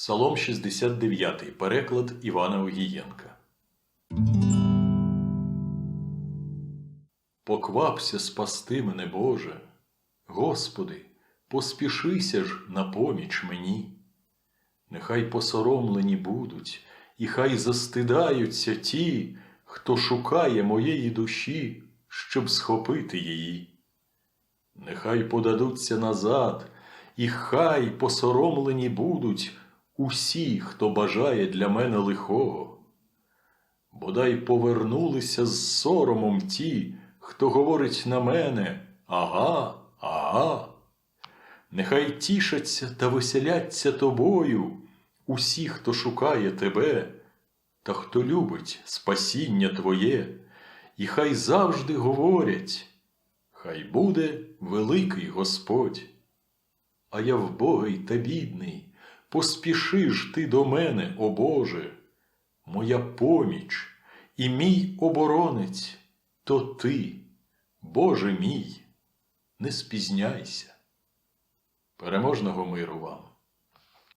Псалом 69, переклад Івана Огієнка. Поквапся спасти мене, Боже. Господи, поспішися ж на поміч мені. Нехай посоромлені будуть, і хай застидаються ті, хто шукає моєї душі, щоб схопити її. Нехай подадуться назад, і хай посоромлені будуть усі, хто бажає для мене лихого. Бодай повернулися з соромом ті, хто говорить на мене ага, ага. Нехай тішаться та веселяться тобою усі, хто шукає тебе, та хто любить спасіння Твоє, і хай завжди говорять, хай буде великий Господь. А я вбогий та бідний, поспіши ж ти до мене, о Боже, моя поміч і мій оборонець, то ти, Боже мій, не спізняйся. Переможного миру вам!